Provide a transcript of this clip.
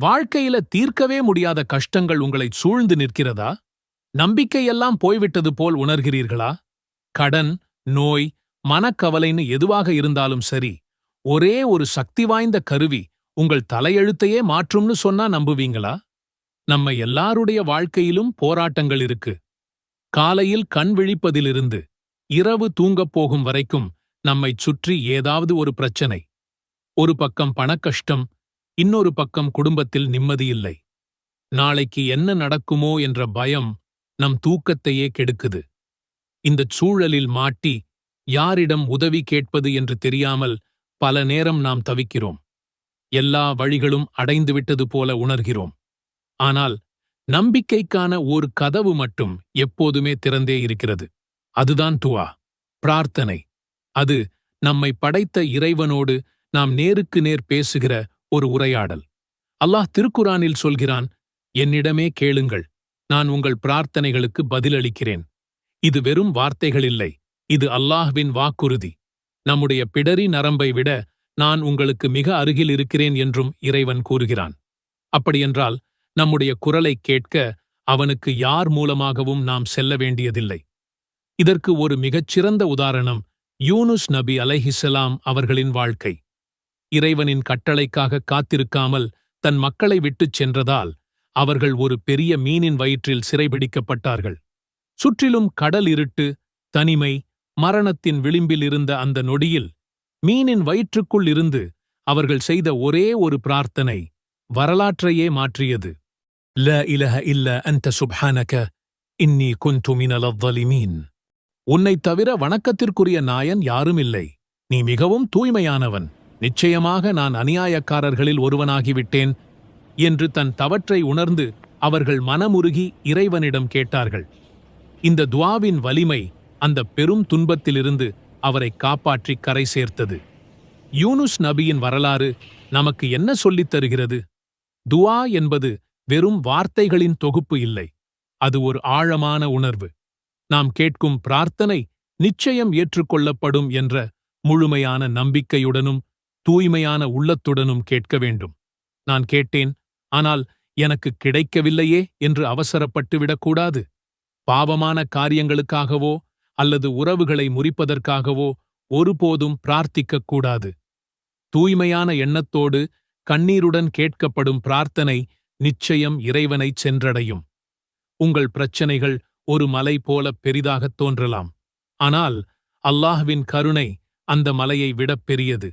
வாழ்க்கையில தீர்க்கவே முடியாத கஷ்டங்கள் உங்களை சூழ்ந்து நிற்கிறதா? நம்பிக்கையெல்லாம் போய்விட்டது போல் உணர்கிறீர்களா? கடன் நோய் மனக்கவலைன்னு எதுவாக இருந்தாலும் சரி ஒரே ஒரு சக்தி வாய்ந்த கருவி உங்கள் தலையெழுத்தையே மாற்றும்னு சொன்னா நம்புவீங்களா? நம்ம எல்லாருடைய வாழ்க்கையிலும் போராட்டங்கள் இருக்கு. காலையில் கண் விழிப்பதிலிருந்து இரவு தூங்கப் போகும் வரைக்கும் நம்மைச் சுற்றி ஏதாவது ஒரு பிரச்சனை. ஒரு பக்கம் பணக்கஷ்டம் இன்னொரு பக்கம் குடும்பத்தில் நிம்மதியில்லை நாளைக்கு என்ன நடக்குமோ என்ற பயம் நம் தூக்கத்தையே கெடுக்குது. இந்தச் சூழலில் மாட்டி யாரிடம் உதவி கேட்பது என்று தெரியாமல் பல நேரம் நாம் தவிக்கிறோம். எல்லா வழிகளும் அடைந்துவிட்டது போல உணர்கிறோம். ஆனால் நம்பிக்கைக்கான ஒரு கதவு மட்டும் எப்போதுமே திறந்தே இருக்கிறது. அதுதான் துவா பிரார்த்தனை. அது நம்மை படைத்த இறைவனோடு நாம் நேருக்கு நேர் பேசுகிற ஒரு உரையாடல். அல்லாஹ் திருக்குரானில் சொல்கிறான் என்னிடமே கேளுங்கள் நான் உங்கள் பிரார்த்தனைகளுக்கு பதிலளிக்கிறேன். இது வெறும் வார்த்தைகளில்லை இது அல்லாஹ்வின் வாக்குறுதி. நம்முடைய பிடரி நரம்பை விட நான் உங்களுக்கு மிக அருகில் இருக்கிறேன் என்றும் இறைவன் கூறுகிறான். அப்படியென்றால் நம்முடைய குரலை கேட்க அவனுக்கு யார் மூலமாகவும் நாம் செல்ல வேண்டியதில்லை. இதற்கு ஒரு மிகச்சிறந்த உதாரணம் யூனுஸ் நபி அலைஹிசலாம் அவர்களின் வாழ்க்கை. இறைவனின் கட்டளைக்காக காத்திருக்காமல் தன் மக்களை விட்டுச் சென்றதால் அவர்கள் ஒரு பெரிய மீனின் வயிற்றில் சிறைபிடிக்கப்பட்டார்கள். சுற்றிலும் கடல் இருட்டு தனிமை மரணத்தின் விளிம்பில் இருந்த அந்த நொடியில் மீனின் வயிற்றுக்குள் இருந்து அவர்கள் செய்த ஒரே ஒரு பிரார்த்தனை வரலாற்றையே மாற்றியது. ல இலஹ இல்ல அந்த சுப்ஹானக இன்னி குந்து மீன் உன்னைத் தவிர வணக்கத்திற்குரிய நாயன் யாரும் இல்லை நீ மிகவும் தூய்மையானவன். நிச்சயமாக நான் அநியாயக்காரர்களில் ஒருவனாகிவிட்டேன் என்று தன் தவற்றை உணர்ந்து அவர்கள் மனமுருகி இறைவனிடம் கேட்டார்கள். இந்த துவாவின் வலிமை அந்த பெரும் துன்பத்திலிருந்து அவரை காப்பாற்றி கரை சேர்த்தது. யூனுஸ் நபியின் வரலாறு நமக்கு என்ன சொல்லித் தருகிறது? துவா என்பது வெறும் வார்த்தைகளின் தொகுப்பு இல்லை. அது ஒரு ஆழமான உணர்வு. நாம் கேட்கும் பிரார்த்தனை நிச்சயம் ஏற்றுக்கொள்ளப்படும் என்ற முழுமையான நம்பிக்கையுடனும் தூய்மையான உள்ளத்துடனும் கேட்க வேண்டும். நான் கேட்டேன் ஆனால் எனக்கு கிடைக்கவில்லையே என்று அவசரப்பட்டு விடக்கூடாது. பாவமான காரியங்களுக்காகவோ அல்லது உறவுகளை முறிப்பதற்காகவோ ஒருபோதும் பிரார்த்திக்கக் கூடாது. தூய்மையான எண்ணத்தோடு கண்ணீருடன் கேட்கப்படும் பிரார்த்தனை நிச்சயம் இறைவனைச் சென்றடையும். உங்கள் பிரச்சனைகள் ஒரு மலை போல பெரிதாகத் தோன்றலாம். ஆனால் அல்லாஹ்வின் கருணை அந்த மலையை விடப் பெரியது.